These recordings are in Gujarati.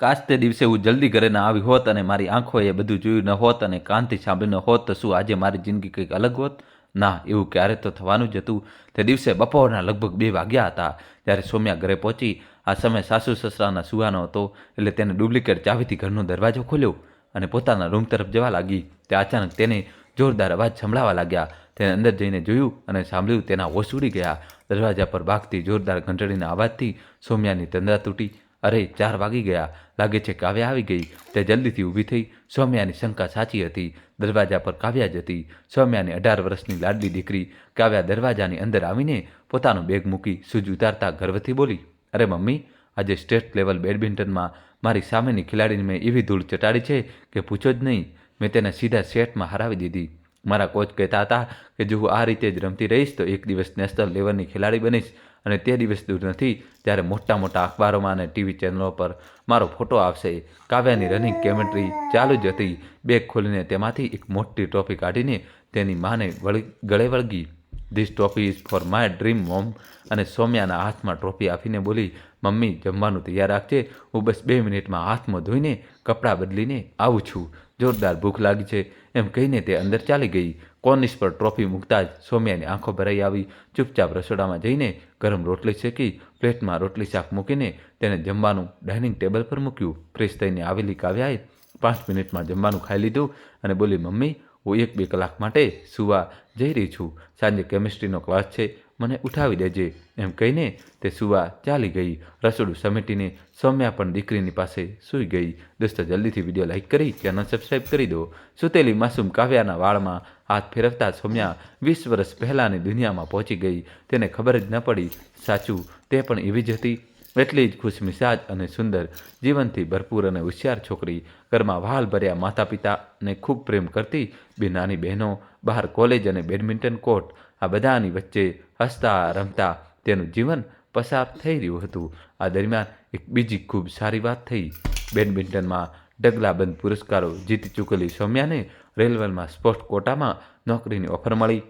કાશ તે દિવસે હું જલ્દી ઘરે ના આવી હોત અને મારી આંખોએ બધું જોયું ન હોત અને કાનથી સાંભળ્યું ન હોત, તો શું આજે મારી જિંદગી કંઈક અલગ હોત? ના, એવું ક્યારે તો થવાનું જ હતું. તે દિવસે બપોરના લગભગ બે વાગ્યા હતા, જ્યારે સોમ્યા ઘરે પહોંચી. આ સમય સાસુ સસરાના સુવાનો હતો, એટલે તેને ડુપ્લિકેટ ચાવીથી ઘરનો દરવાજો ખોલ્યો અને પોતાના રૂમ તરફ જવા લાગી. તે અચાનક તેને જોરદાર અવાજ સંભળાવા લાગ્યા. તેને અંદર જઈને જોયું અને સાંભળ્યું તેના હોશ ઉડી ગયા. દરવાજા પર ભાગતી જોરદાર ઘંટડીના અવાજથી સોમ્યાની તંદ્રા તૂટી. અરે, ચાર વાગી ગયા. લાગે છે કાવ્યા આવી ગઈ. તે જલ્દીથી ઊભી થઈ સૌમ્યાની શંકા સાચી હતી. દરવાજા પર કાવ્યા જ હતી. સૌમ્યાની અઢાર વર્ષની લાડલી દીકરી કાવ્યા દરવાજાની અંદર આવીને પોતાનો બેગ મૂકી સૂજ ઉતારતા ગર્વથી બોલી, અરે, મમ્મી, આજે સ્ટેટ લેવલ બેડમિન્ટનમાં મારી સામેની ખેલાડીને મેં એવી ધૂળ ચટાડી છે કે પૂછો જ નહીં. મેં તેને સીધા સેટમાં હરાવી દીધી. મારા કોચ કહેતા હતા કે, જો હું આ રીતે જ રમતી રહીશ, તો એક દિવસ નેશનલ લેવલની ખેલાડી બનીશ. અને તે દિવસ દૂર નથી, ત્યારે મોટા મોટા અખબારોમાં અને ટીવી ચેનલો પર મારો ફોટો આવશે. કાવ્યાની રનિંગ કેમેન્ટ્રી ચાલુ જ હતી. બેગ ખોલીને તેમાંથી એક મોટી ટ્રોફી કાઢીને તેની માને વળી ગળે વળગી. This trophy is for my dream mom અને સૌમ્યાના હાથમાં ટ્રોફી આપીને બોલી, મમ્મી, જમવાનું તૈયાર રાખજે. હું બસ બે મિનિટમાં હાથમાં ધોઈને, કપડાં બદલીને આવું છું. જોરદાર ભૂખ લાગી છે. એમ કહીને તે અંદર ચાલી ગઈ. કોર્નિશ પર ટ્રોફી મૂકતા જ સૌમ્યાની આંખો ભરાઈ આવી. ચૂપચાપ રસોડામાં જઈને ગરમ રોટલી શેકી, પ્લેટમાં રોટલી શાક મૂકીને તેને જમવાનું ડાઇનિંગ ટેબલ પર મૂક્યું. ફ્રેશ થઈને આવેલી કાવ્યાએ પાંચ મિનિટમાં જમવાનું ખાઈ લીધું અને બોલી, મમ્મી, હું એક બે કલાક માટે સુવા જઈ રહી છું. સાંજે કેમિસ્ટ્રીનો ક્લાસ છે. મને ઉઠાવી દેજે. એમ કહીને તે સુવા ચાલી ગઈ. રસોડું સમેટીને સૌમ્યા પણ દીકરીની પાસે સૂઈ ગઈ. દોસ્તો, જલ્દીથી વીડિયો લાઇક કરી ચેનલ સબસ્ક્રાઈબ કરી દો. સુતેલી માસૂમ કાવ્યાના વાળમાં હાથ ફેરવતા સૌમ્યા વીસ વર્ષ પહેલાંની દુનિયામાં પહોંચી ગઈ. તેને ખબર જ ન પડી. સાચું, તે પણ એવી જ હતી. એટલી જ ખુશમિસાજ અને સુંદર, જીવનથી ભરપૂર અને હોશિયાર છોકરી. ઘરમાં વાલ ભર્યા માતા પિતાને ખૂબ પ્રેમ કરતી બે નાની બહેનો, બહાર કોલેજ અને બેડમિન્ટન કોર્ટ આ બધાની વચ્ચે હસતા, રમતા તેનું જીવન પસાર થઈ રહ્યું હતું. આ દરમિયાન એક બીજી ખૂબ સારી વાત થઈ. બેડમિન્ટનમાં ડગલાબંધ પુરસ્કારો જીતી ચૂકેલી સૌમ્યાને રેલવેમાં સ્પોર્ટ કોટામાં નોકરીની ઓફર મળી.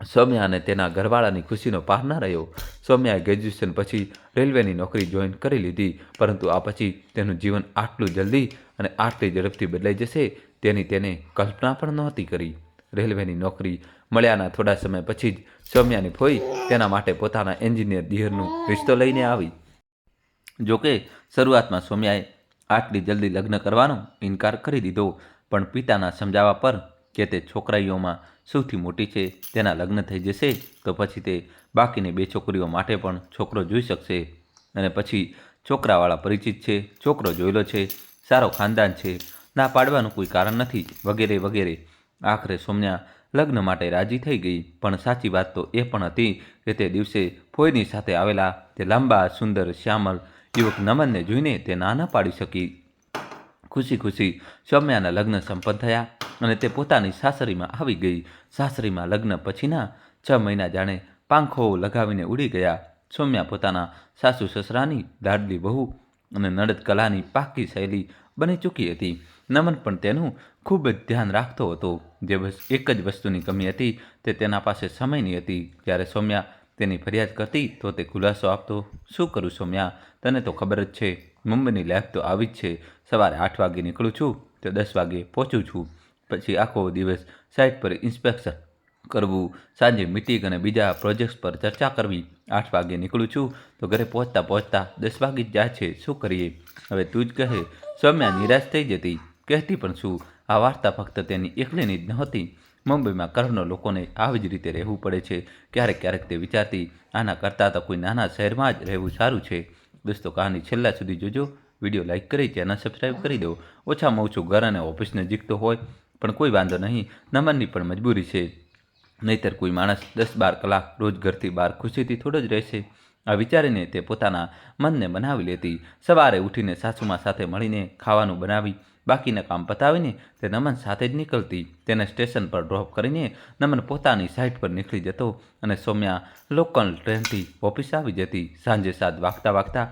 સૌમ્યા અને તેના ઘરવાળાની ખુશીનો પાર ન રહ્યો. સૌમ્યાએ ગ્રેજ્યુએશન પછી રેલવેની નોકરી જોઈન કરી લીધી, પરંતુ આ પછી તેનું જીવન આટલું જલ્દી અને આટલી ઝડપથી બદલાઈ જશે તેની તેને કલ્પના પણ નહોતી કરી. રેલવેની નોકરી મળ્યાના થોડા સમય પછી જ સૌમ્યાની ફોઈ તેના માટે પોતાના એન્જિનિયર દિયરનું રિશ્તો લઈને આવી. જોકે શરૂઆતમાં સૌમ્યાએ આટલી જલ્દી લગ્ન કરવાનો ઇનકાર કરી દીધો, પણ પિતાના સમજાવવા પર કે તે છોકરાઈઓમાં સૌથી મોટી છે, તેના લગ્ન થઈ જશે તો પછી તે બાકીની બે છોકરીઓ માટે પણ છોકરો જોઈ શકશે. અને પછી છોકરાવાળા પરિચિત છે, છોકરો જોયેલો છે, સારો ખાનદાન છે, ના પાડવાનું કોઈ કારણ નથી, વગેરે વગેરે. આખરે સોમ્યા લગ્ન માટે રાજી થઈ ગઈ. પણ સાચી વાત તો એ પણ હતી કે તે દિવસે ફોઈની સાથે આવેલા તે લાંબા, સુંદર, શ્યામલ યુવક નમનને જોઈને તે ના ન પાડી શકી. ખુશી ખુશી સૌમ્યાના લગ્ન સંપન્ન થયા અને તે પોતાની સાસરીમાં આવી ગઈ. સાસરીમાં લગ્ન પછીના છ મહિના જાણે પાંખો લગાવીને ઉડી ગયા. સૌમ્યા પોતાના સાસુ, સસરાની લાડલી બહુ અને નડદ કલાની પાકી શૈલી બની ચૂકી હતી. નમન પણ તેનું ખૂબ જ ધ્યાન રાખતો હતો. જે એક જ વસ્તુની કમી હતી, તે તેના પાસે સમયની હતી. જ્યારે સૌમ્યા તેની ફરિયાદ કરતી, તો તે ખુલાસો આપતો, શું કરું સૌમ્યા? તને તો ખબર જ છે, મુંબઈની લાઈફ તો આવી જ છે. સવારે આઠ વાગે નીકળું છું, તો દસ વાગે પહોંચું છું. પછી આખો દિવસ સાઇટ પર ઇન્સ્પેક્શન કરવું, સાંજે મિટિંગ અને બીજા પ્રોજેક્ટ્સ પર ચર્ચા કરવી. આઠ વાગે નીકળું છું, તો ઘરે પહોંચતા પહોંચતા દસ વાગે જ જાય છે. શું કરીએ? હવે તું જ કહે. સૌમ્યા નિરાશ થઈ જતી. કહેતી પણ શું આ વાર્તા ફક્ત તેની એકલીની જ નહોતી. મુંબઈમાં કરોડો લોકોને આવી જ રીતે રહેવું પડે છે. ક્યારેક ક્યારેક તે વિચારતી, આના કરતાં તો કોઈ નાના શહેરમાં જ રહેવું સારું છે. દોસ્તો, કહાની છેલ્લા સુધી જોજો. વીડિયો લાઇક કરી ચેનલ સબસ્ક્રાઈબ કરી દો. ઓછામાં ઓછું ઘર અને ઓફિસ નજીક તો હોય, પણ કોઈ વાંધો નહીં. નમનની પણ મજબૂરી છે. નહીતર કોઈ માણસ દસ બાર કલાક રોજ ઘરથી બહાર ખુશીથી થોડો જ રહેશે. આ વિચારીને તે પોતાના મનને બનાવી લેતી, સવારે ઉઠીને સાસુમાં સાથે મળીને ખાવાનું બનાવી બાકીના કામ પતાવીને તે નમન સાથે જ નીકળતી. તેને સ્ટેશન પર ડ્રોપ કરીને નમન પોતાની સાઇટ પર નીકળી જતો અને સૌમ્યા લોકલ ટ્રેનથી ઓફિસ આવી જતી. સાંજે સાત વાગતા વાગતા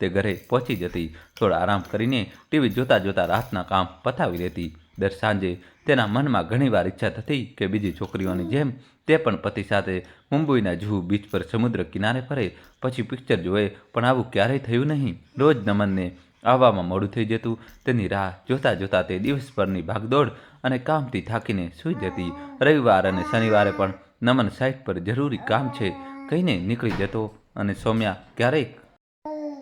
તે ઘરે પહોંચી જતી. થોડા આરામ કરીને ટીવી જોતા જોતા રાતના કામ પતાવી લેતી. દર સાંજે તેના મનમાં ઘણીવાર ઈચ્છા થતી કે બીજી છોકરીઓની જેમ તે પણ પતિ સાથે મુંબઈના જુહુ બીચ પર સમુદ્ર કિનારે ફરે. પછી પિક્ચર જોવે, પણ આવું ક્યારેય થયું નહીં. રોજ નમનને આવવામાં મોડું થઈ જતું. તેની રાહ જોતા જોતા તે દિવસભરની ભાગદોડ અને કામથી થાકીને સૂઈ જતી. રવિવાર અને શનિવારે પણ નમન સાઇટ પર જરૂરી કામ છે, કહીને નીકળી જતો અને સૌમ્યા ક્યારેક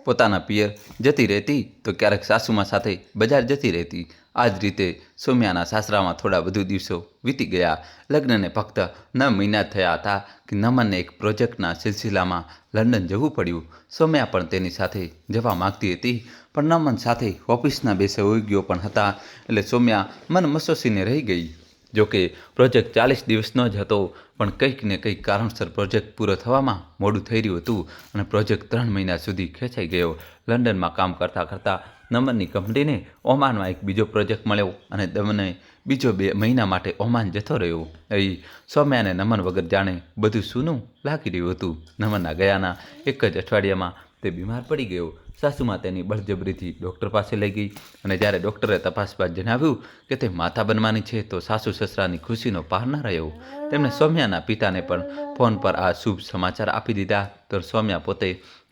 પોતાના પિયર જતી રહેતી તો ક્યારેક સાસુમાં સાથે બજાર જતી રહેતી. આ જ રીતે સૌમ્યાના સાસરામાં થોડા વધુ દિવસો વીતી ગયા. લગ્નને ફક્ત નવ મહિના થયા હતા કે નમનને એક પ્રોજેક્ટના સિલસિલામાં લંડન જવું પડ્યું. સૌમ્યા પણ તેની સાથે જવા માગતી હતી, પણ નમન સાથે ઓફિસના બે સહયોગીઓ પણ હતા, એટલે સૌમ્યા મન મસોસીને રહી ગઈ. જોકે પ્રોજેક્ટ ચાલીસ દિવસનો જ હતો, પણ કંઈક ને કંઈક કારણસર પ્રોજેક્ટ પૂરો થવામાં મોડું થઈ રહ્યું હતું અને પ્રોજેક્ટ ત્રણ મહિના સુધી ખેંચાઈ ગયો. લંડનમાં કામ કરતાં કરતાં નમનની કંપનીને ઓમાનમાં એક બીજો પ્રોજેક્ટ મળ્યો અને દમને બીજો બે મહિના માટે ઓમાન જતો રહ્યો. અહીં સૌમ્યાને નમન વગર જાણે બધું સૂનું લાગી રહ્યું હતું. નમનના ગયાના એક જ અઠવાડિયામાં તે બીમાર પડી ગયો. સાસુમાં તેની બળજબરીથી ડૉક્ટર પાસે લઈ ગઈ અને જ્યારે ડૉક્ટરે તપાસ બાદ જણાવ્યું કે તે માતા બનવાની છે, તો સાસુ સસરાની ખુશીનો પાર ન રહ્યો. તેમણે સૌમ્યાના પિતાને પણ ફોન પર આ શુભ સમાચાર આપી દીધા. તો સૌમ્યા પોતે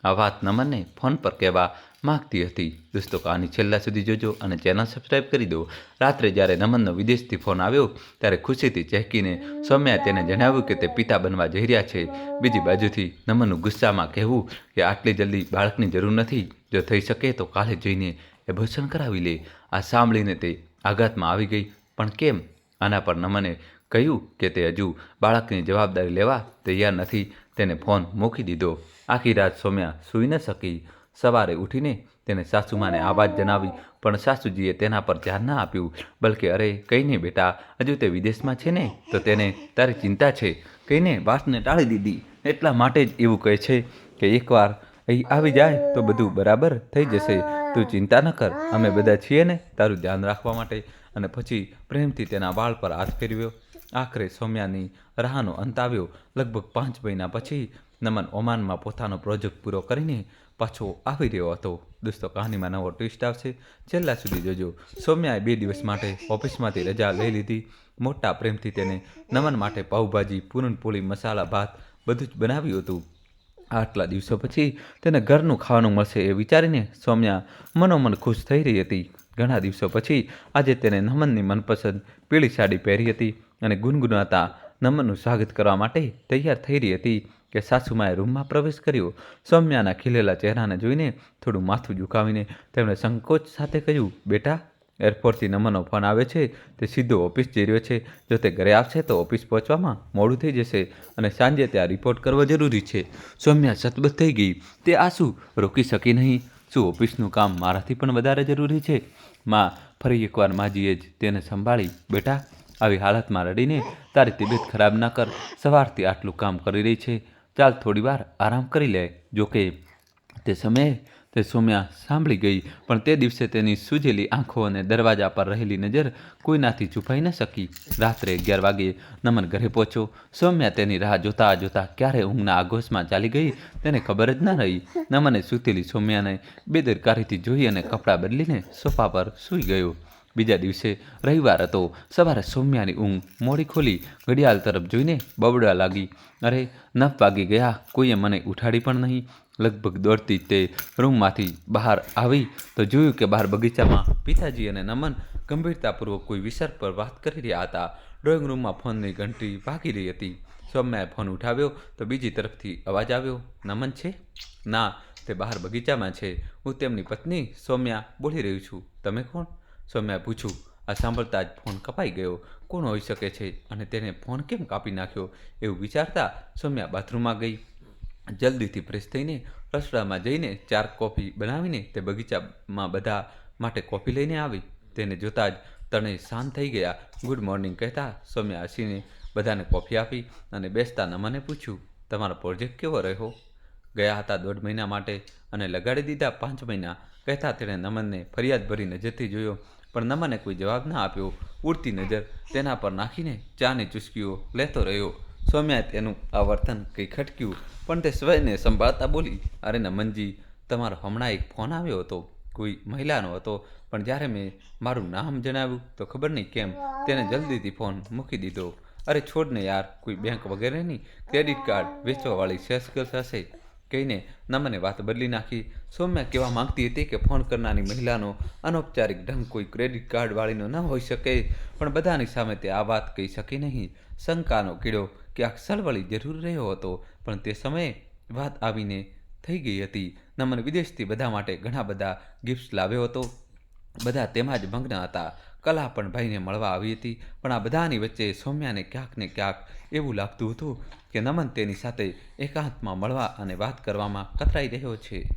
આ વાત નમનને ફોન પર કહેવા માગતી હતી. દોસ્તો કહાની છેલ્લા સુધી જોજો અને ચેનલ સબસ્ક્રાઈબ કરી દો. રાત્રે જ્યારે નમનનો વિદેશથી ફોન આવ્યો, ત્યારે ખુશીથી ચહેકીને સૌમ્યા તેને જણાવ્યું કે તે પિતા બનવા જઈ રહ્યા છે. બીજી બાજુથી નમનનું ગુસ્સામાં કહેવું કે આટલી જલ્દી બાળકની જરૂર નથી. જો થઈ શકે તો કાલે જઈને એબોર્શન કરાવી લે. આ સાંભળીને તે આઘાતમાં આવી ગઈ. પણ કેમ? આના પર નમને કહ્યું કે તે હજુ બાળકની જવાબદારી લેવા તૈયાર નથી. તેને ફોન મૂકી દીધો. આખી રાત સૌમ્યા સૂઈ ન શકી. સવારે ઉઠીને તેને સાસુમાને આ વાત જણાવી, પણ સાસુજીએ તેના પર ધ્યાન ના આપ્યું. બલકે, અરે, કંઈ નહીં બેટા, હજુ તે વિદેશમાં છે ને? તો તેને તારી ચિંતા છે. કહીને વાતને ટાળી દીધી. એટલા માટે જ એવું કહે છે કે એકવાર અહીં આવી જાય તો બધું બરાબર થઈ જશે. તું ચિંતા ન કર. અમે બધા છીએ ને તારું ધ્યાન રાખવા માટે. અને પછી પ્રેમથી તેના વાળ પર હાથ ફેરવ્યો. આખરે સૌમ્યાની રાહનો અંત આવ્યો. લગભગ પાંચ મહિના પછી નમન ઓમાનમાં પોતાનો પ્રોજેક્ટ પૂરો કરીને પાછો આવી રહ્યો હતો. દોસ્તો, કહાનીમાં નવો ટ્વિસ્ટ આવશે. છેલ્લા સુધી જોજો. સૌમ્યાએ બે દિવસ માટે ઓફિસમાંથી રજા લઈ લીધી. મોટા પ્રેમથી તેને નમન માટે પાઉભાજી, પૂરણપોળી, મસાલા, ભાત બધું જ બનાવ્યું હતું. આટલા દિવસો પછી તેને ઘરનું ખાવાનું મળશે એ વિચારીને સૌમ્યા મનોમન ખુશ થઈ રહી હતી. ઘણા દિવસો પછી આજે તેને નમનની મનપસંદ પીળી સાડી પહેરી હતી અને ગુનગુનાતા નમનનું સ્વાગત કરવા માટે તૈયાર થઈ રહી હતી. કે સાસુમાએ રૂમમાં પ્રવેશ કર્યો. સૌમ્યાના ખીલેલા ચહેરાને જોઈને થોડું માથું ઝુકાવીને તેમણે સંકોચ સાથે કહ્યું, બેટા, એરપોર્ટથી નમનનો ફોન આવે છે, તે સીધો ઓફિસ જઈ રહ્યો છે. જો તે ઘરે આવશે તો ઓફિસ પહોંચવામાં મોડું થઈ જશે અને સાંજે ત્યાં રિપોર્ટ કરવો જરૂરી છે. સૌમ્યા સતબત થઈ ગઈ. તે આ શું રોકી શકી નહીં. શું ઓફિસનું કામ મારાથી પણ વધારે જરૂરી છે? માં, ફરી એકવાર માજીએ જ તેને સંભાળી. બેટા, આવી હાલતમાં રડીને તારી તબિયત ખરાબ ના કર. સવારથી આટલું કામ કરી રહી છે. ચાલ થોડી વાર આરામ કરી લે. જોકે તે સમયે તે સૌમ્યા સાંભળી ગઈ, પણ તે દિવસે તેની સૂજેલી આંખો અને દરવાજા પર રહેલી નજર કોઈનાથી છુપાઈ ન શકી. રાત્રે અગિયાર વાગે નમન ઘરે પહોંચ્યો. સૌમ્યા તેની રાહ જોતા જોતા ક્યારે ઊંઘના આઘોશમાં ચાલી ગઈ તેને ખબર જ ન રહી. નમને સૂતેલી સૌમ્યાને બેદરકારીથી જોઈ અને કપડાં બદલીને સોફા પર સૂઈ ગયો. બીજા દિવસે રવિવાર હતો. સવારે સૌમ્યાની ઊંઘ મોડી ખોલી ઘડિયાળ તરફ જોઈને બબડવા લાગી. અરે, નવ વાગી ગયા. કોઈએ મને ઉઠાડી પણ નહીં. લગભગ દોડતી તે રૂમમાંથી બહાર આવી તો જોયું કે બહાર બગીચામાં પિતાજી અને નમન ગંભીરતાપૂર્વક કોઈ વિષય પર વાત કરી રહ્યા હતા. ડ્રોઈંગ રૂમમાં ફોનની ઘંટી વાગી રહી હતી. સૌમ્યાએ ફોન ઉઠાવ્યો તો બીજી તરફથી અવાજ આવ્યો, નમન છે? ના, તે બહાર બગીચામાં છે. હું તેમની પત્ની સૌમ્યા બોલી રહ્યું છું. તમે કોણ? સૌમ્યાએ પૂછ્યું, આ સાંભળતા જ ફોન કપાઈ ગયો? કોણ હોઈ શકે છે? અને તેને ફોન કેમ કાપી નાખ્યો? એવું વિચારતા સૌમ્યા બાથરૂમમાં ગઈ. જલ્દીથી ફ્રેશ થઈને રસોડામાં જઈને ચાર કોફી બનાવીને તે બગીચામાં બધા માટે કોફી લઈને આવી. તેને જોતાં જ તને શાંત થઈ ગયા. ગુડ મોર્નિંગ, કહેતા સૌમ્યા હસીને બધાને કોફી આપી અને બેસતા નમને પૂછ્યું, તમારો પ્રોજેક્ટ કેવો રહ્યો? ગયા હતા દોઢ મહિના માટે અને લગાડી દીધા પાંચ મહિના. કહેતા તેણે નમનને ફરિયાદ ભરી નજરથી જોયો. પણ નમને કોઈ જવાબ ના આપ્યો. ઉડતી નજર તેના પર નાખીને ચાની ચુસ્કીઓ લેતો રહ્યો. સૌમ્યાએ તેનું આ વર્તન કંઈ ખટક્યું, પણ તે સ્વયંને સંભાળતા બોલી, અરે નમનજી, તમારો હમણાં એક ફોન આવ્યો હતો. કોઈ મહિલાનો હતો, પણ જ્યારે મેં મારું નામ જણાવ્યું, તો ખબર નહીં કેમ તેને જલ્દીથી ફોન મૂકી દીધો. અરે છોડને યાર, કોઈ બેંક વગેરેની ક્રેડિટ કાર્ડ વેચવાવાળી સેલ્સ ગર્લ્સ હશે કહીને નમને વાત બદલી નાખી. સૌમ્યા કહેવા માંગતી હતી કે ફોન કરનારની મહિલાનો અનૌપચારિક ઢંગ કોઈ ક્રેડિટ કાર્ડવાળીનો ન હોઈ શકે, પણ બધાની સામે તે આ વાત કહી શકી નહીં. શંકાનો કીડો ક્યાંક સળવળી જરૂર રહ્યો હતો, પણ તે સમયે વાત આવીને થઈ ગઈ હતી. નમન વિદેશથી બધા માટે ઘણા બધા ગિફ્ટ્સ લાવ્યો હતો. બધા તેમાં જ મગ્ન હતા. કલા પણ ભાઈને મળવા આવી હતી, પણ આ બધાની વચ્ચે સૌમ્યાને ક્યાંક ને ક્યાંક એવું લાગતું હતું કે નમન તેની સાથે એકાંતમાં મળવા અને વાત કરવામાં કતરાઈ રહ્યો છે.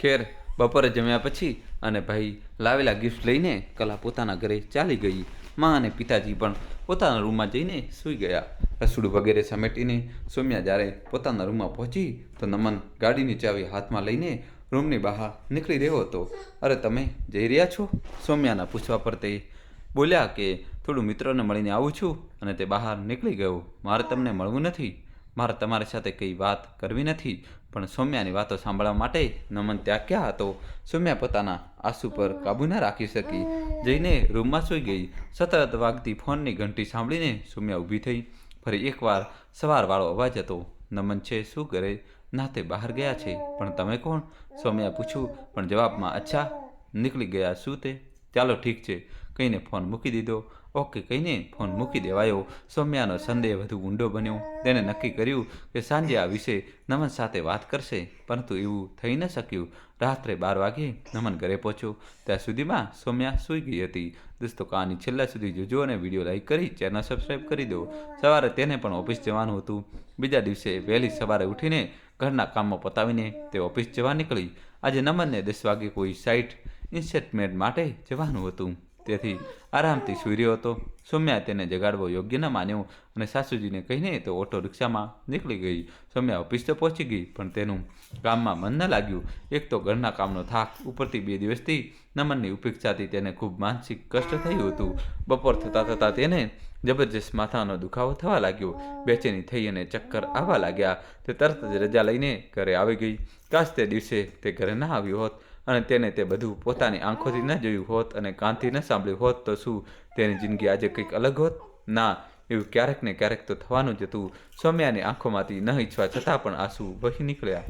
ખેર બપોરે જમ્યા પછી અને ભાઈ લાવેલા ગિફ્ટ લઈને કલા પોતાના ઘરે ચાલી ગઈ. મા અને પિતાજી પણ પોતાના રૂમમાં જઈને સૂઈ ગયા. રસોડું વગેરે સમેટીને સૌમ્યા જ્યારે પોતાના રૂમમાં પહોંચી તો નમન ગાડીની ચાવી હાથમાં લઈને રૂમની બહાર નીકળી રહ્યો હતો. અરે, તમે જઈ રહ્યા છો? સૌમ્યાના પૂછવા પર તે બોલ્યા કે થોડું મિત્રોને મળીને આવું છું અને તે બહાર નીકળી ગયો. મારે તમને મળવું નથી. મારે તમારી સાથે કંઈ વાત કરવી નથી. પણ સૌમ્યાની વાતો સાંભળવા માટે નમન ત્યાં ક્યાં હતો? સૌમ્યા પોતાના આંસુ પર કાબુ ન રાખી શકી. જઈને રૂમમાં સૂઈ ગઈ. સતત વાગતી ફોનની ઘંટી સાંભળીને સૌમ્યા ઊભી થઈ. ફરી એકવાર સવારવાળો અવાજ હતો. નમન છે, શું કરે? ના, તે બહાર ગયા છે. પણ તમે કોણ? સૌમ્યા પૂછ્યું. પણ જવાબમાં, અચ્છા, નીકળી ગયા. શું તે? ચાલો, ઠીક છે. કહીને ફોન મૂકી દીધો. ઓકે કહીને ફોન મૂકી દેવાયો. સૌમ્યાનો સંદેહ વધુ ઊંડો બન્યો. તેણે નક્કી કર્યું કે સાંજે આ વિશે નમન સાથે વાત કરશે, પરંતુ એવું થઈ ન શક્યું. રાત્રે બાર વાગે નમન ઘરે પહોંચ્યો. ત્યાં સુધીમાં સૌમ્યા સૂઈ ગઈ હતી. દોસ્તો કહાની છેલ્લા સુધી જોજો અને વીડિયો લાઈક કરી ચેનલ સબસ્ક્રાઈબ કરી દો. સવારે તેને પણ ઓફિસ જવાનું હતું. બીજા દિવસે વહેલી સવારે ઉઠીને ઘરના કામમાં પતાવીને તે ઓફિસ જવા નીકળી. આજે નમનને દસ વાગે કોઈ સાઇટ ઇન્સ્ટેટમેન્ટ માટે જવાનું હતું. તેથી આરામથી સૂઈ હતો. સૌમ્યા તેને જગાડવો યોગ્ય ન માન્યો અને સાસુજીને કહીને તો ઓટો રિક્ષામાં નીકળી ગઈ. સૌમ્યા ઓફિસ તો પહોંચી ગઈ, પણ તેનું કામમાં મન ન લાગ્યું. એક તો ઘરના કામનો થાક, ઉપરથી બે દિવસથી નમનની ઉપેક્ષાથી તેને ખૂબ માનસિક કષ્ટ થયું હતું. બપોર થતાં થતાં તેને જબરજસ્ત માથાનો દુખાવો થવા લાગ્યો. બેચેની થઈ અને ચક્કર આવવા લાગ્યા. તે તરત જ રજા લઈને ઘરે આવી ગઈ. કાશ તે દિવસે તે ઘરે ના આવ્યો હોત. અને તેને તે બધું પોતાની આંખોથી ન જોયું હોત અને કાનથી ન સાંભળ્યું હોત, તો શું તેની જિંદગી આજે કંઈક અલગ હોત? ના, એવું ક્યારેક ને ક્યારેક તો થવાનું જ હતું. સૌમ્યાની આંખોમાંથી ન ઈચ્છવા છતાં પણ આંસુ વહી નીકળ્યા.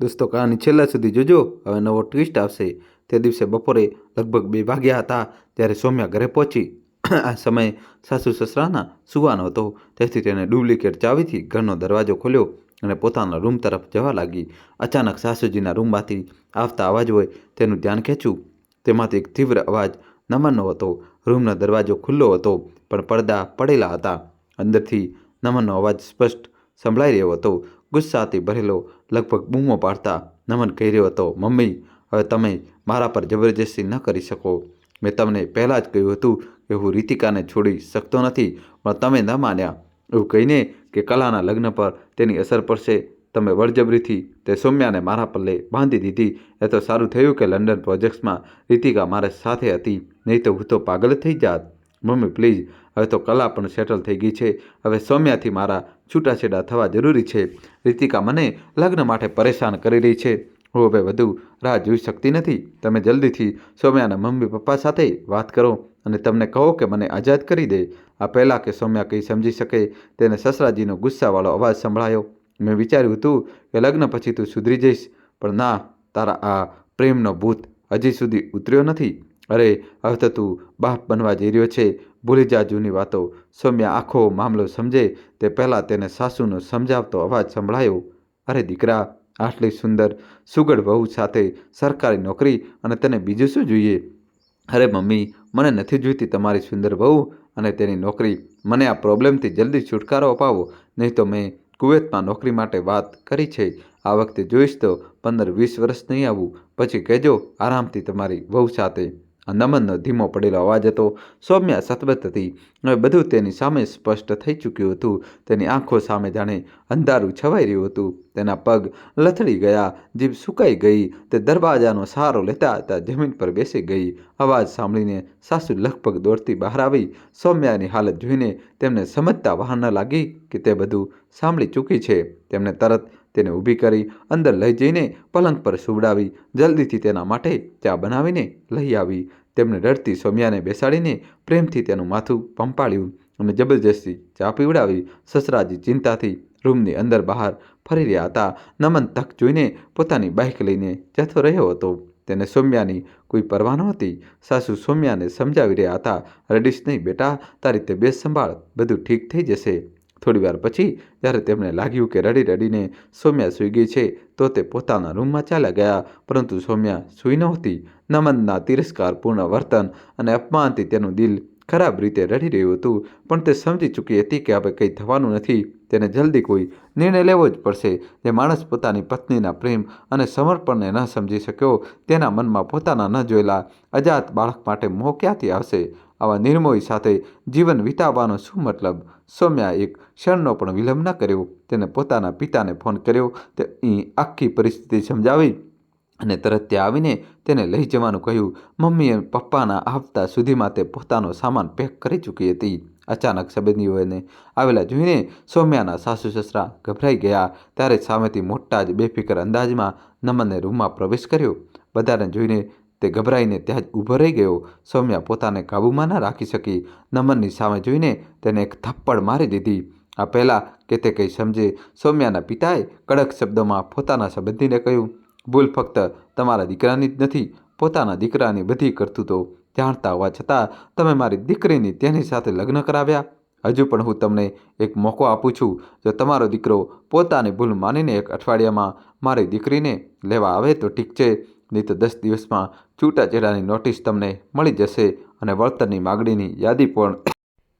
દોસ્તો કહાની છેલ્લા સુધી જોજો, હવે નવો ટ્વિસ્ટ આવશે. તે દિવસે બપોરે લગભગ બે વાગ્યા હતા, ત્યારે સૌમ્યા ઘરે પહોંચી. આ સમયે સાસુ સસરાના સુવાનો હતો. તેથી તેને ડુપ્લિકેટ ચાવીથી ઘરનો દરવાજો ખોલ્યો. અને પોતાના રૂમ તરફ જવા લાગી. અચાનક સાસુજીના રૂમમાંથી આવતા અવાજ હોય તેનું ધ્યાન ખેંચ્યું. તેમાંથી એક તીવ્ર અવાજ નમનનો હતો. રૂમનો દરવાજો ખુલ્લો હતો, પણ પડદા પડેલા હતા. અંદરથી નમનનો અવાજ સ્પષ્ટ સંભળાઈ રહ્યો હતો. ગુસ્સાથી ભરેલો, લગભગ બૂમો પાડતા નમન કહી રહ્યો હતો, મમ્મી, હવે તમે મારા પર જબરજસ્તી ન કરી શકો. મેં તમને પહેલાં જ કહ્યું હતું કે હું રીતિકાને છોડી શકતો નથી, પણ તમે ન માન્યા. એવું કહીને કે કલાના લગ્ન પર તેની અસર પડશે. તમે વળજબરીથી તે સૌમ્યાને મારા પલ્લે બાંધી દીધી. એ તો સારું થયું કે લંડન પ્રોજેક્ટ્સમાં રીતિકા મારે સાથે હતી. નહીં તો હું તો પાગલ થઈ જાત. મમ્મી, પ્લીઝ, હવે તો કલા પણ સેટલ થઈ ગઈ છે. હવે સૌમ્યાથી મારા છૂટાછેડા થવા જરૂરી છે. રીતિકા મને લગ્ન માટે પરેશાન કરી રહી છે. હવે વધુ રાહ જોઈ શકતી નથી. તમે જલ્દીથી સૌમ્યાના મમ્મી પપ્પા સાથે વાત કરો અને તમને કહો કે મને આઝાદ કરી દે. આ પહેલાં કે સૌમ્યા કંઈ સમજી શકે તેને સસરાજીનો ગુસ્સાવાળો અવાજ સંભળાયો. મેં વિચાર્યું હતું કે લગ્ન પછી તું સુધરી જઈશ, પણ ના, તારા આ પ્રેમનો ભૂત હજી સુધી ઉતર્યો નથી. અરે, હવે તો તું બાપ બનવા જઈ રહ્યો છે. ભૂલી જા જૂની વાતો. સૌમ્યા આખો મામલો સમજે. તે પહેલાં તેને સાસુનો સમજાવતો અવાજ સંભળાયો. અરે દીકરા આટલી સુંદર સુગડ વહુ સાથે સરકારી નોકરી અને તને બીજું શું જોઈએ? અરે મમ્મી, મને નથી જોઈતી તમારી સુંદર વહુ અને તેની નોકરી. મને આ પ્રોબ્લેમથી જલ્દી છુટકારો અપાવો, નહીં તો મેં કુવેતમાં નોકરી માટે વાત કરી છે. આ વખતે જોઈશ તો પંદર વીસ વર્ષ નહીં આવું. પછી કહેજો આરામથી તમારી વહુ સાથે. નમનનો ધીમો પડેલો અવાજ હતો. સૌમ્યા સતબત હતી. હવે બધું તેની સામે સ્પષ્ટ થઈ ચૂક્યું હતું. તેની આંખો સામે જાણે અંધારું છવાઈ રહ્યું હતું. તેના પગ લથડી ગયા, જીભ સુકાઈ ગઈ, તે દરવાજાનો સહારો લેતા હતા, જમીન પર બેસી ગઈ. અવાજ સાંભળીને સાસુ લગભગ દોડતી બહાર આવી. સૌમ્યાની હાલત જોઈને તેમને સમજતા વાહન ન લાગી કે તે બધું સાંભળી ચૂકી છે. તેમને તરત તેને ઊભી કરી અંદર લઈ જઈને પલંગ પર સુવડાવી, જલ્દીથી તેના માટે ચા બનાવીને લઈ આવી. તેમણે રડતી સૌમ્યાને બેસાડીને પ્રેમથી તેનું માથું પંપાળ્યું અને જબરજસ્તી ચા પીવડાવી. સસરાજી ચિંતાથી રૂમની અંદર બહાર ફરી રહ્યા હતા. નમન તક જોઈને પોતાની બાઇક લઈને જતો રહ્યો હતો. તેને સૌમ્યાની કોઈ પરવા નહોતી. સાસુ સૌમ્યાને સમજાવી રહ્યા હતા. રડીશ નહીં બેટા, તારી તબિયત સંભાળ બધું ઠીક થઈ જશે. થોડીવાર પછી જ્યારે તેમને લાગ્યું કે રડી રડીને સૌમ્યા સૂઈ ગઈ છે, તો તે પોતાના રૂમમાં ચાલ્યા ગયા. પરંતુ સૌમ્યા સૂઈ નહોતી. નમનના તિરસ્કારપૂર્ણ વર્તન અને અપમાનથી તેનું દિલ ખરાબ રીતે રડી રહ્યું હતું. પણ તે સમજી ચૂકી હતી કે હવે કંઈ થવાનું નથી. તેને જલ્દી કોઈ નિર્ણય લેવો જ પડશે. જે માણસ પોતાની પત્નીના પ્રેમ અને સમર્પણને ન સમજી શક્યો, તેના મનમાં પોતાના ન જોયેલા અજાત બાળક માટે મોહ ક્યાંથી આવશે? આવા નિર્મોહી સાથે જીવન વિતાવવાનો શું મતલબ? સૌમ્યા એક ક્ષણનો પણ વિલંબ ન કર્યો. તેને પોતાના પિતાને ફોન કર્યો. તે અહીં આખી પરિસ્થિતિ સમજાવી અને તરત ત્યાં આવીને તેને લઈ જવાનું કહ્યું. મમ્મી અને પપ્પાના આવતા સુધીમાં તે પોતાનો સામાન પેક કરી ચૂકી હતી. અચાનક સંબંધીઓને આવેલા જોઈને સૌમ્યાના સાસુ સસરા ગભરાઈ ગયા. ત્યારે સામેથી મોટા જ બેફિકર અંદાજમાં નમનને રૂમમાં પ્રવેશ કર્યો. બધાને જોઈને તે ગભરાઈને ત્યાં જ ઊભો રહી ગયો. સૌમ્યા પોતાને કાબૂમાં ન રાખી શકી. નમનની સામે જોઈને તેને એક થપ્પડ મારી દીધી. આ પહેલાં કે તે કંઈ સમજે, સૌમ્યાના પિતાએ કડક શબ્દોમાં પોતાના સંબંધીને કહ્યું, ભૂલ ફક્ત તમારા દીકરાની જ નથી, પોતાના દીકરાની બધી કરતું તો જાણતા હોવા છતાં તમે મારી દીકરીની તેની સાથે લગ્ન કરાવ્યા. હજુ પણ હું તમને એક મોકો આપું છું. જો તમારો દીકરો પોતાની ભૂલ માનીને એક અઠવાડિયામાં મારી દીકરીને લેવા આવે તો ઠીક છે. નહીં તો દસ દિવસમાં છૂટાછેડાની નોટિસ તમને મળી જશે અને વળતરની માગણીની યાદી પણ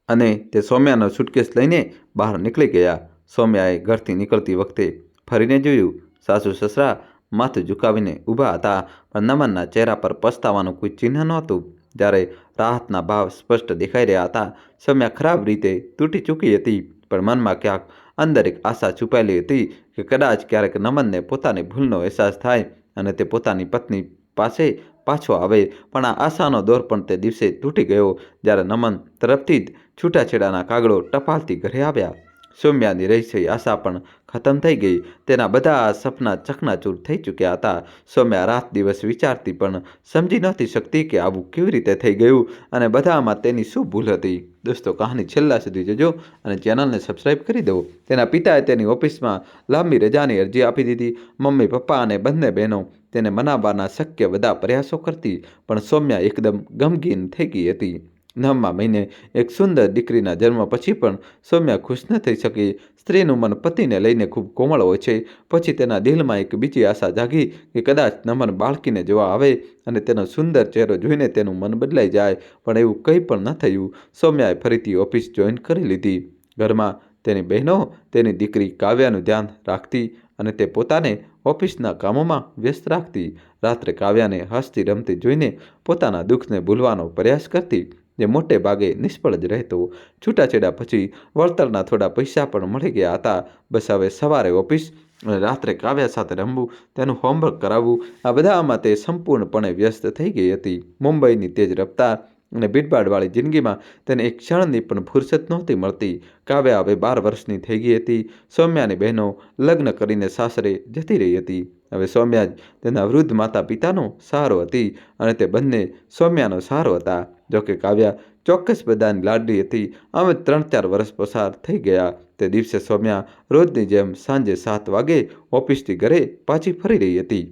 અને તે સૌમ્યાનો સુટકેસ લઈને બહાર નીકળી ગયા. સૌમ્યાએ ઘરથી નીકળતી વખતે ફરીને જોયું, સાસુ સસરા માથું ઝુકાવીને ઊભા હતા, પણ નમનના ચહેરા પર પસ્તાવાનું કોઈ ચિહ્ન નહોતું. જ્યારે રાહતના ભાવ સ્પષ્ટ દેખાઈ રહ્યા હતા, સૌમ્યા ખરાબ રીતે તૂટી ચૂકી હતી, પણ મનમાં ક્યાંક અંદર એક આશા છુપાયેલી હતી કે કદાચ ક્યારેક નમનને પોતાની ભૂલનો અહેસાસ થાય અને તે પોતાની પત્ની પાસે પાછો આવે. પણ આ આશાનો દોર પણ તે દિવસે તૂટી ગયો, જ્યારે નમન તરફથી જ છૂટાછેડાના કાગળો ટપાલથી ઘરે આવ્યા. સૌમ્યાની રહેશે આશા પણ ખતમ થઈ ગઈ. તેના બધા સપના ચકનાચૂર થઈ ચૂક્યા હતા. સૌમ્યા રાત દિવસ વિચારતી પણ સમજી નહોતી શકતી કે આવું કેવી રીતે થઈ ગયું અને બધામાં તેની શું ભૂલ હતી. દોસ્તો, કહાની છેલ્લા સુધી જજો અને ચેનલને સબસ્ક્રાઈબ કરી દો તેના પિતાએ તેની ઓફિસમાં લાંબી રજાની અરજી આપી દીધી. મમ્મી, પપ્પા અને બંને બહેનો તેને મનાવવાના શક્ય બધા પ્રયાસો કરતી, પણ સૌમ્યા એકદમ ગમગીન થઈ ગઈ હતી. નવમા મહિને એક સુંદર દીકરીના જન્મ પછી પણ સૌમ્યા ખુશ ન થઈ શકી. સ્ત્રીનું મન પતિને લઈને ખૂબ કોમળ હોય છે. પછી તેના દિલમાં એક બીજી આશા જાગી કે કદાચ નમન બાળકીને જોવા આવે અને તેનો સુંદર ચહેરો જોઈને તેનું મન બદલાઈ જાય. પણ એવું કંઈ પણ ન થયું. સૌમ્યાએ ફરીથી ઓફિસ જોઈન કરી લીધી. ઘરમાં તેની બહેનો, તેની દીકરી કાવ્યાનું ધ્યાન રાખતી અને તે પોતાને ઓફિસના કામોમાં વ્યસ્ત રાખતી. રાત્રે કાવ્યાને હસતી રમતી જોઈને પોતાના દુઃખને ભૂલવાનો પ્રયાસ કરતી. જે મોટે ભાગે નિષ્ફળ જ રહેતો. છૂટાછેડા પછી વળતરના થોડા પૈસા પણ મળી ગયા હતા. બસ હવે સવારે ઓફિસ અને રાત્રે કાવ્યા સાથે રમવું, તેનું હોમવર્ક કરાવવું, આ બધામાં તે સંપૂર્ણપણે વ્યસ્ત થઈ ગઈ હતી. મુંબઈની તેજ રફતાર અને ભીડભાડવાળી જિંદગીમાં તેને એક ક્ષણની પણ ફુરસત નહોતી મળતી. કાવ્યા હવે બાર વર્ષની થઈ ગઈ હતી. સૌમ્યાની બહેનો લગ્ન કરીને સાસરે જતી રહી હતી. હવે સૌમ્યા જ તેના વૃદ્ધ માતા પિતાનો સહારો હતી અને તે બંને સૌમ્યાનો સહારો હતા. જોકે કાવ્યા ચોક્કસ બધાની લાડલી હતી. આમ ત્રણ ચાર વર્ષ પસાર થઈ ગયા. તે દિવસે સૌમ્યા રોજની જેમ સાંજે સાત વાગે ઓફિસથી ઘરે પાછી ફરી રહી હતી.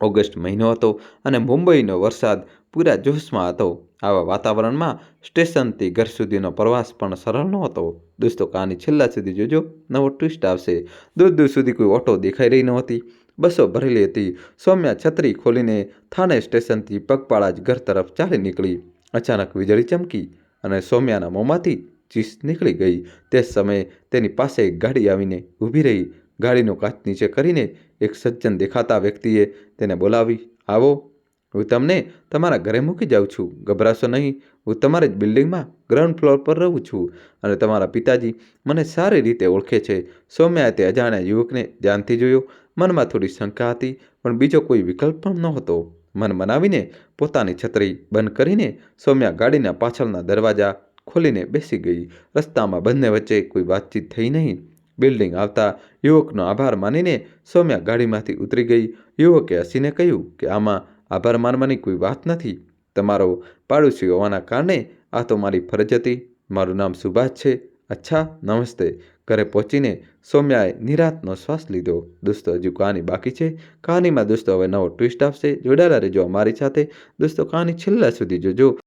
ઓગસ્ટ મહિનો હતો અને મુંબઈનો વરસાદ પૂરા જોશમાં હતો. આવા વાતાવરણમાં સ્ટેશનથી ઘર સુધીનો પ્રવાસ પણ સરળ નહોતો. દોસ્તો કહાની છેલ્લા સુધી જોજો, નવો ટ્વિસ્ટ આવશે. દૂર દૂર સુધી કોઈ ઓટો દેખાઈ રહી નહોતી. બસો ભરેલી હતી. સૌમ્યા છત્રી ખોલીને થાણે સ્ટેશનથી પગપાળા જ ઘર તરફ ચાલી નીકળી. અચાનક વીજળી ચમકી અને સૌમ્યાના મોંમાંથી ચીસ નીકળી ગઈ. તે સમયે તેની પાસે એક ગાડી આવીને ઊભી રહી. ગાડીનો કાચ નીચે કરીને એક સજ્જન દેખાતા વ્યક્તિએ તેને બોલાવી, આવો. હું તમને તમારા ઘરે મૂકી જાઉં છું. ગભરાશો નહીં. હું તમારી જ બિલ્ડિંગમાં ગ્રાઉન્ડ ફ્લોર પર રહું છું અને તમારા પિતાજી મને સારી રીતે ઓળખે છે. સૌમ્યાએ તે અજાણ્યા યુવકને ધ્યાનથી જોયો. મનમાં થોડી શંકા હતી, પણ બીજો કોઈ વિકલ્પ પણ નહોતો. મન મનાવીને પોતાની છત્રી બંધ કરીને સૌમ્યા ગાડીના પાછળના દરવાજા ખોલીને બેસી ગઈ. રસ્તામાં બંને વચ્ચે કોઈ વાતચીત થઈ નહીં. બિલ્ડિંગ આવતા યુવકનો આભાર માનીને સૌમ્યા ગાડીમાંથી ઉતરી ગઈ. યુવકે હસીને કહ્યું કે, આમાં આભાર માનવાની કોઈ વાત નથી. તમારો પાડોશી હોવાના કારણે આ તો મારી ફરજ હતી. મારું નામ સુભાષ છે. અચ્છા, નમસ્તે. ઘરે પહોંચીને સૌમ્યાએ નિરાતનો શ્વાસ લીધો. દોસ્તો, હજુ કહાની બાકી છે? કહાનીમાં દોસ્તો હવે નવો ટ્વિસ્ટ આવશે. જોડાયેલા રહેજો અમારી સાથે. દોસ્તો, કહાની છેલ્લા સુધી જોજો.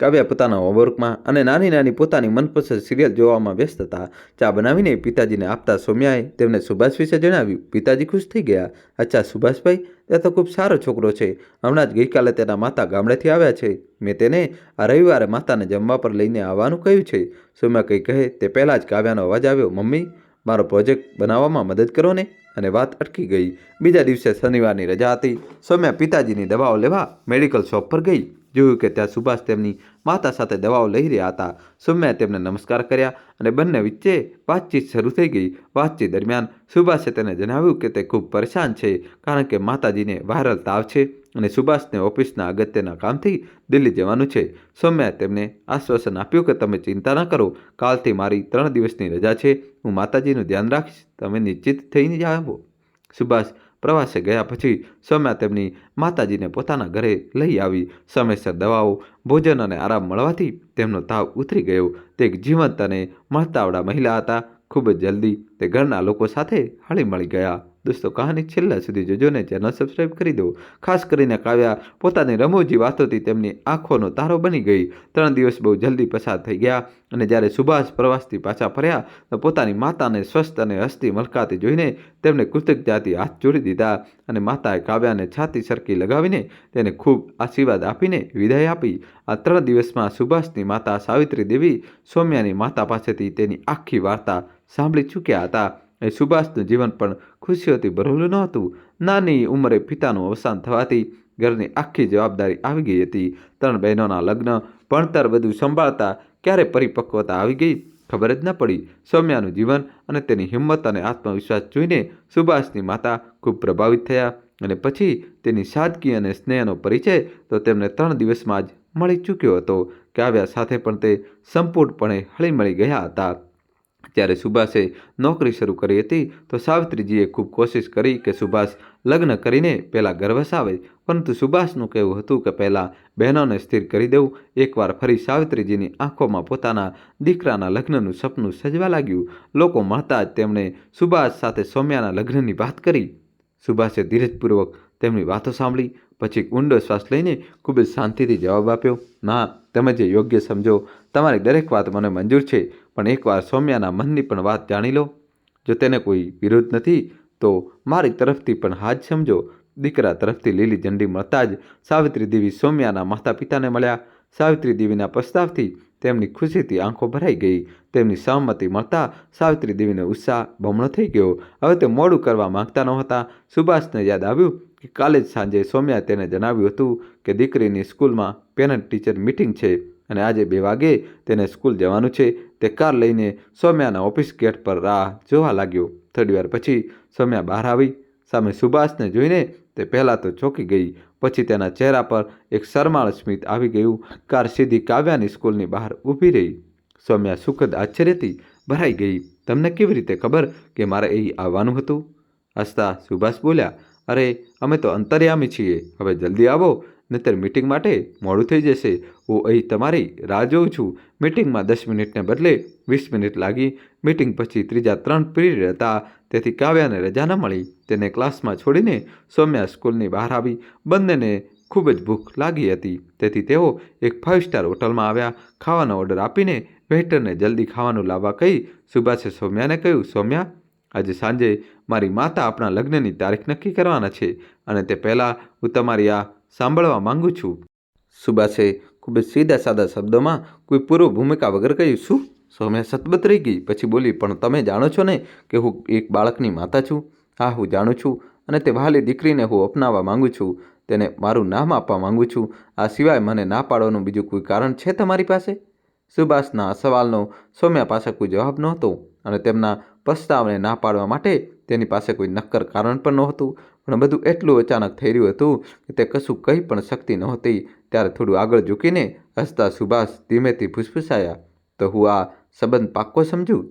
કાવ્યા પોતાના હોમવર્કમાં અને નાની નાની પોતાની મનપસંદ સિરિયલ જોવામાં વ્યસ્ત હતા. ચા બનાવીને પિતાજીને આપતા સૌમ્યાએ તેમને સુભાષ વિશે જણાવ્યું, પિતાજી ખુશ થઈ ગયા? અચ્છા, સુભાષભાઈ તે તો ખૂબ સારો છોકરો છે. હમણાં જ ગઈકાલે તેના માતા ગામડેથી આવ્યા છે. મેં તેને આ રવિવારે માતાને જમવા પર લઈને આવવાનું કહ્યું છે. સૌમ્યા કંઈ કહે, તે પહેલાં જ કાવ્યાનો અવાજ આવ્યો, મમ્મી, મારો પ્રોજેક્ટ બનાવવામાં મદદ કરો ને. અને વાત અટકી ગઈ. બીજા દિવસે શનિવારની રજા હતી. સૌમ્યા પિતાજીની દવાઓ લેવા મેડિકલ શોપ પર ગઈ. જોયું કે ત્યાં સુભાષ તેમની માતા સાથે દવાઓ લઈ રહ્યા હતા. સૌમ્યાએ તેમને નમસ્કાર કર્યા અને બંને વચ્ચે વાતચીત શરૂ થઈ ગઈ. વાતચીત દરમિયાન સુભાષે તેને જણાવ્યું કે તે ખૂબ પરેશાન છે, કારણ કે માતાજીને વાયરલ તાવ છે અને સુભાષને ઓફિસના અગત્યના કામથી દિલ્હી જવાનું છે. સૌમ્યાએ તેમને આશ્વાસન આપ્યું કે તમે ચિંતા ન કરો, કાલથી મારી ત્રણ દિવસની રજા છે. હું માતાજીનું ધ્યાન રાખીશ. તમે નિશ્ચિત થઈને જાઓ સુભાષ પ્રવાસે ગયા પછી સૌમ્યા તેમની માતાજીને પોતાના ઘરે લઈ આવી. સમયસર દવાઓ, ભોજન અને આરામ મળવાથી તેમનો તાવ ઉતરી ગયો. તે એક જીવંત અને મળતાવડા મહિલા હતા. ખૂબ જ જલ્દી તે ઘરના લોકો સાથે હળી મળી ગયા. દોસ્તો, કહાની છેલ્લા સુધી જોજો ને ચેનલ સબસ્ક્રાઈબ કરી દો. ખાસ કરીને કાવ્યા પોતાની રમૂજી વાતોથી તેમની આંખોનો તારો બની ગઈ. ત્રણ દિવસ બહુ જલ્દી પસાર થઈ ગયા અને જ્યારે સુભાષ પ્રવાસથી પાછા ફર્યા, તો પોતાની માતાને સ્વસ્થ અને હસતી મલકાતી જોઈને તેમને કૃતજ્ઞતાથી હાથ જોડી દીધા અને માતાએ કાવ્યાને છાતી સરકી લગાવીને તેને ખૂબ આશીર્વાદ આપીને વિદાય આપી. આ ત્રણ દિવસમાં સુભાષની માતા સાવિત્રી દેવી, સૌમ્યાની માતા પાસેથી તેની આખી વાર્તા સાંભળી ચૂક્યા હતા. એ સુભાષનું જીવન પણ ખુશીઓથી ભરેલું નહોતું. નાની ઉંમરે પિતાનું અવસાન થવાથી ઘરની આખી જવાબદારી આવી ગઈ હતી. ત્રણ બહેનોના લગ્ન ભણતર બધું સંભાળતા ક્યારે પરિપક્વતા આવી ગઈ ખબર જ ન પડી. સૌમ્યાનું જીવન અને તેની હિંમત અને આત્મવિશ્વાસ જોઈને સુભાષની માતા ખૂબ પ્રભાવિત થયા અને પછી તેની સાદગી અને સ્નેહનો પરિચય તો તેમને ત્રણ દિવસમાં જ મળી ચૂક્યો હતો કાવ્યા સાથે પણ તે સંપૂર્ણપણે હળીમળી ગયા હતા. જ્યારે સુભાષે નોકરી શરૂ કરી હતી તો સાવિત્રીજીએ ખૂબ કોશિશ કરી કે સુભાષ લગ્ન કરીને પહેલાં ઘર વસાવે પરંતુ સુભાષનું કહેવું હતું કે પહેલાં બહેનોને સ્થિર કરી દેવું. એકવાર ફરી સાવિત્રીજીની આંખોમાં પોતાના દીકરાના લગ્નનું સપનું સજવા લાગ્યું. લોકો મળતા જ તેમણે સુભાષ સાથે સૌમ્યાના લગ્નની વાત કરી. સુભાષે ધીરજપૂર્વક તેમની વાતો સાંભળી. પછી ઊંડો શ્વાસ લઈને ખૂબ જ શાંતિથી જવાબ આપ્યો, ના, તમે જે યોગ્ય સમજો, તમારી દરેક વાત મને મંજૂર છે. પણ એકવાર સૌમ્યાના મનની પણ વાત જાણી લો. જો તેને કોઈ વિરોધ નથી, તો મારી તરફથી પણ હાજ સમજો. દીકરા તરફથી લીલી ઝંડી મળતા જ સાવિત્રી દેવી સૌમ્યાના માતા પિતાને મળ્યા. સાવિત્રી દેવીના પ્રસ્તાવથી તેમની ખુશીથી આંખો ભરાઈ ગઈ. તેમની સહમતિ મળતા સાવિત્રી દેવીનો ઉત્સાહ બમણો થઈ ગયો. હવે તે મોડું કરવા માંગતા નહોતા. સુભાષને યાદ આવ્યું કે કાલે જ સાંજે સૌમ્યા તેને જણાવ્યું હતું કે દીકરીની સ્કૂલમાં પેરેન્ટ ટીચર મિટિંગ છે અને આજે બે વાગે તેને સ્કૂલ જવાનું છે. તે કાર લઈને સૌમ્યાના ઓફિસ ગેટ પર રાહ જોવા લાગ્યો. થોડી વાર પછી સૌમ્યા બહાર આવી. સામે સુભાષને જોઈને તે પહેલાં તો ચોંકી ગઈ, પછી તેના ચહેરા પર એક શરમાળ સ્મિત આવી ગયું. કાર સીધી કાવ્યાની સ્કૂલની બહાર ઊભી રહી. સૌમ્યા સુખદ આશ્ચર્યથી ભરાઈ ગઈ. તમને કેવી રીતે ખબર કે મારે અહીં આવવાનું હતું? હસતા, સુભાષ બોલ્યા. અરે, અમે તો અંતર્યામી છીએ. હવે જલ્દી આવો, નહીતર મિટિંગ માટે મોડું થઈ જશે. હું અહીં તમારી રાહ જોઉં છું. મિટિંગમાં દસ મિનિટને બદલે વીસ મિનિટ લાગી. મિટિંગ પછી ત્રીજા ત્રણ પીરિયડ હતા. તેથી કાવ્યાને રજા ન મળી. તેને ક્લાસમાં છોડીને સૌમ્યા સ્કૂલની બહાર આવી. બંનેને ખૂબ જ ભૂખ લાગી હતી. તેથી તેઓ એક ફાઇવ સ્ટાર હોટલમાં આવ્યા. ખાવાનો ઓર્ડર આપીને વેઇટરને જલ્દી ખાવાનું લાવવા કહી સુભાષે સૌમ્યાને કહ્યું, સૌમ્યા, આજે સાંજે મારી માતા આપણા લગ્નની તારીખ નક્કી કરવાના છે અને તે પહેલાં હું તમારી આ સાંભળવા માંગુ છું. સુભાષે ખૂબ જ સીધા સાદા શબ્દોમાં કોઈ પૂર્વ ભૂમિકા વગર કહ્યું, શું? સૌમ્યા સતબત રહી ગઈ. પછી બોલી, પણ તમે જાણો છો ને કે હું એક બાળકની માતા છું? હા, હું જાણું છું અને તે વહાલી દીકરીને હું અપનાવવા માગું છું. તેને મારું નામ આપવા માંગુ છું. આ સિવાય મને ના પાડવાનું બીજું કોઈ કારણ છે તમારી પાસે? સુભાષના આ સવાલનો સૌમ્યા પાસે કોઈ જવાબ નહોતો અને તેમના પ્રસ્તાવને ના પાડવા માટે તેની પાસે કોઈ નક્કર કારણ પણ નહોતું. પણ બધું એટલું અચાનક થઈ રહ્યું હતું કે તે કશું કહી પણ શકતી નહોતી ત્યારે થોડું આગળ ઝૂકીને હસતા સુભાષ ધીમેથી ફૂસફૂસાયા, તો હું આ સંબંધ પાક્કો સમજું?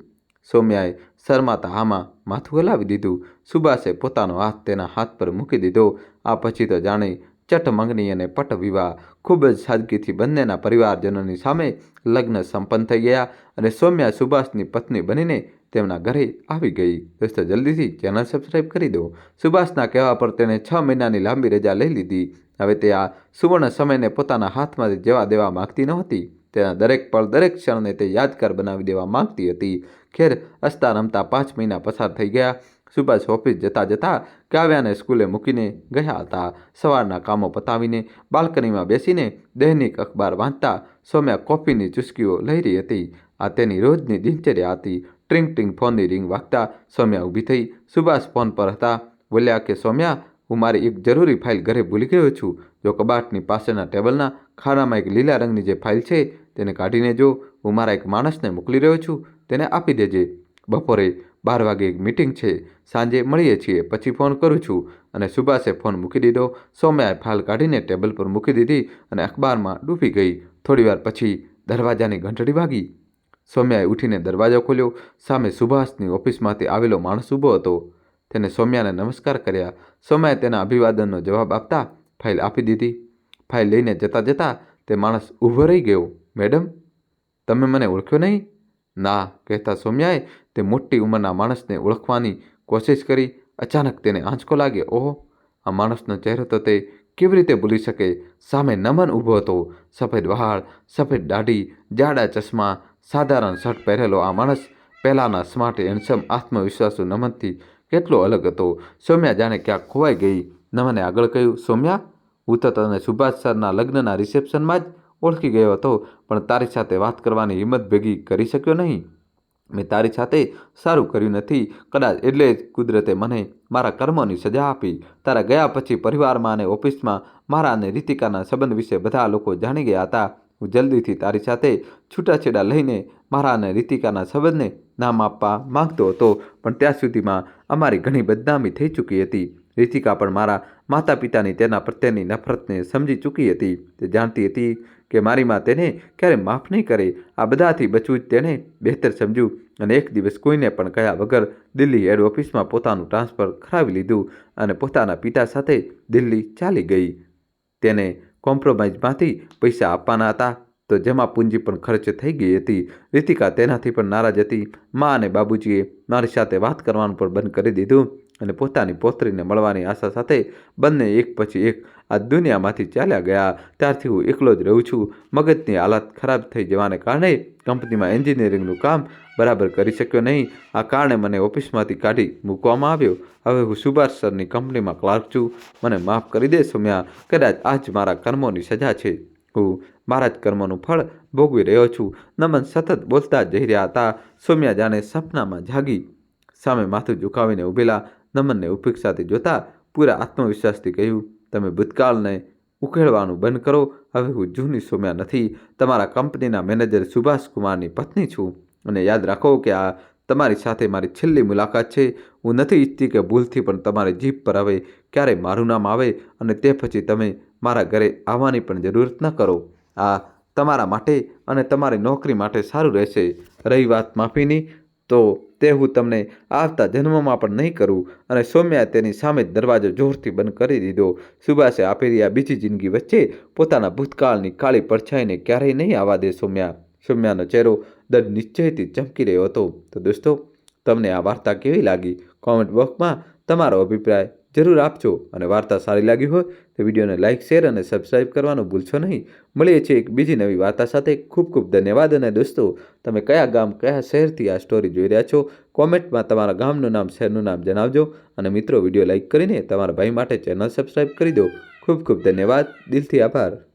સૌમ્યાએ શરમાતા હામાં માથું હલાવી દીધું. સુભાષે પોતાનો હાથ તેના હાથ પર મૂકી દીધો. આ પછી તો જાણે ચટ મંગની અને પટ વિવાહ ખૂબ જ સાદગીથી બંનેના પરિવારજનોની સામે લગ્ન સંપન્ન થઈ ગયા અને સૌમ્યા સુભાષની પત્ની બનીને તેમના ઘરે આવી ગઈ. દોસ્તો જલ્દીથી ચેનલ સબસ્ક્રાઈબ કરી દો. સુભાષના કહેવા પર તેણે છ મહિનાની લાંબી રજા લઈ લીધી. હવે તે આ સુવર્ણ સમયને પોતાના હાથમાંથી જવા દેવા માગતી નહોતી. તેના દરેક પળ, દરેક ક્ષણને તે યાદગાર બનાવી દેવા માગતી હતી. ખેર હસતા રમતા પાંચ મહિના પસાર થઈ ગયા. સુભાષ ઓફિસ જતા જતા કાવ્યાને સ્કૂલે મૂકીને ગયા હતા. સવારના કામો પતાવીને બાલ્કનીમાં બેસીને દૈનિક અખબાર વાંચતા સૌમ્યા કોફીની ચુસ્કીઓ લઈ રહી હતી. આ તેની રોજની દિનચર્યા હતી. ટ્રિંગ ટ્રિંગ ફોનની રિંગ વાગતા સૌમ્યા ઊભી થઈ સુભાષ ફોન પર હતા બોલ્યા કે સૌમ્યા હું મારી એક જરૂરી ફાઇલ ઘરે ભૂલી ગયો છું જો કબાટની પાસેના ટેબલના ખાનામાં એક લીલા રંગની જે ફાઇલ છે તેને કાઢીને જો હું મારા એક માણસને મોકલી રહ્યો છું તેને આપી દેજે બપોરે બાર વાગે એક મિટિંગ છે સાંજે મળીએ છીએ પછી ફોન કરું છું અને સુભાષે ફોન મૂકી દીધો સૌમ્યાએ ફાઇલ કાઢીને ટેબલ પર મૂકી દીધી અને અખબારમાં ડૂબી ગઈ થોડીવાર પછી દરવાજાની ઘંટડી વાગી સૌમ્યાએ ઉઠીને દરવાજો ખોલ્યો. સામે સુભાષની ઓફિસમાંથી આવેલો માણસ ઊભો હતો. તેને સૌમ્યાને નમસ્કાર કર્યા. સૌમ્યાએ તેના અભિવાદનનો જવાબ આપતા ફાઇલ આપી દીધી. ફાઇલ લઈને જતાં જતાં તે માણસ ઊભો રહી ગયો. મેડમ, તમે મને ઓળખ્યો નહીં? ના, કહેતા સૌમ્યાએ તે મોટી ઉંમરના માણસને ઓળખવાની કોશિશ કરી. અચાનક તેને આંચકો લાગ્યો ઓહો, આ માણસનો ચહેરો તો તે કેવી રીતે ભૂલી શકે? સામે નમન ઊભો હતો. સફેદ વાળ સફેદ દાઢી, જાડા ચશ્મા સાધારણ શર્ટ પહેરેલો આ માણસ પહેલાંના સ્માર્ટ, હેન્ડસમ, આત્મવિશ્વાસુ નમનથી કેટલો અલગ હતો. સૌમ્યા જાણે ક્યાંક ખોવાઈ ગઈ. નમને આગળ કહ્યું, સૌમ્યા, હું તો તને સુભાષ સરના લગ્નના રિસેપ્શનમાં જ ઓળખી ગયો હતો, પણ તારી સાથે વાત કરવાની હિંમત ભેગી કરી શક્યો નહીં. મેં તારી સાથે સારું કર્યું નથી. કદાચ એટલે જ કુદરતે મને મારા કર્મોની સજા આપી. તારા ગયા પછી પરિવારમાં અને ઓફિસમાં મારા અને રીતિકાના સંબંધ વિશે બધા લોકો જાણી ગયા હતા. હું જલ્દીથી તારી સાથે છૂટાછેડા લઈને મારા અને રીતિકાના સંબંધને નામ આપવા માંગતો હતો. પણ ત્યાં સુધીમાં અમારી ઘણી બદનામી થઈ ચૂકી હતી. રીતિકા પણ મારા માતા પિતાની તેના પ્રત્યેની નફરતને સમજી ચૂકી હતી. તે જાણતી હતી કે મારી માં તેને ક્યારે માફ નહીં કરે. આ બધાથી બચવું જ તેણે બહેતર સમજ્યું અને એક દિવસ કોઈને પણ કહ્યા વગર દિલ્હી હેડ ઓફિસમાં પોતાનું ટ્રાન્સફર કરાવી લીધું અને પોતાના પિતા સાથે દિલ્હી ચાલી ગઈ. તેને કોમ્પ્રોમાઇઝમાંથી પૈસા આપવાના હતા. તો જેમાં પૂંજી પણ ખર્ચ થઈ ગઈ હતી. રીતિકા તેનાથી પણ નારાજ હતી. મા અને બાબુજીએ મારી સાથે વાત કરવાનું પણ બંધ કરી દીધું અને પોતાની પોતરીને મળવાની આશા સાથે બંને એક પછી એક આ દુનિયામાંથી ચાલ્યા ગયા. ત્યારથી હું એકલો જ રહું છું. મગજની હાલત ખરાબ થઈ જવાને કારણે કંપનીમાં એન્જિનિયરિંગનું કામ બરાબર કરી શક્યો નહીં. આ કારણે મને ઓફિસમાંથી કાઢી મૂકવામાં આવ્યો. હવે હું સુભાષ સરની કંપનીમાં ક્લાર્ક છું. મને માફ કરી દે સોમ્યા. કદાચ આ જ મારા કર્મોની સજા છે. હું મારા જ કર્મનું ફળ ભોગવી રહ્યો છું. નમન સતત બોલતા જઈ રહ્યા હતા. સોમ્યા જાણે સપનામાં જાગી. સામે માથું ઝુકાવીને ઊભેલા નમનને ઉપેક્ષાથી જોતા પૂરા આત્મવિશ્વાસથી કહ્યું, તમે ભૂતકાળને ઉકેળવાનું બંધ કરો. હવે હું જૂની સોમ્યા નથી. તમારા કંપનીના મેનેજર સુભાષ કુમારની પત્ની છું. અને યાદ રાખો કે આ તમારી સાથે મારી છેલ્લી મુલાકાત છે. હું નથી ઈચ્છતી કે ભૂલથી પણ તમારી જીભ પર હવે ક્યારેય મારું નામ આવે અને તે પછી તમે મારા ઘરે આવવાની પણ જરૂરત ન કરો. આ તમારા માટે અને તમારી નોકરી માટે સારું રહેશે. રહી વાત માફીની. તો તે હું તમને આવતા જન્મમાં પણ નહીં કરું અને સૌમ્યાએ તેની સામે જ દરવાજો જોરથી બંધ કરી દીધો. સુભાષે આપેલી આ બીજી જિંદગી વચ્ચે પોતાના ભૂતકાળની કાળી પડછાઈને ક્યારેય નહીં આવવા દે સૌમ્યા. સૌમ્યાનો ચહેરો દર્દ નિશ્ચયથી ચમકી રહ્યો હતો. તો દોસ્તો, તમને આ વાર્તા કેવી લાગી? કોમેન્ટ બોક્સમાં તમારો અભિપ્રાય જરૂર આપજો. અને વાર્તા સારી લાગી હોય તો વિડીયોને લાઇક શેર અને સબસ્ક્રાઇબ કરવાનું ભૂલશો નહીં. મળીએ છીએ એક બીજી નવી વાર્તા સાથે. ખૂબ ખૂબ ધન્યવાદ. અને દોસ્તો, તમે કયા ગામ, કયા શહેરથી આ સ્ટોરી જોઈ રહ્યા છો? કોમેન્ટમાં તમારા ગામનું નામ, શહેરનું નામ જણાવજો. અને મિત્રો, વીડિયો લાઇક કરીને તમારા ભાઈ માટે ચેનલ સબસ્ક્રાઇબ કરી દો. ખૂબ ખૂબ ધન્યવાદ. દિલથી આભાર.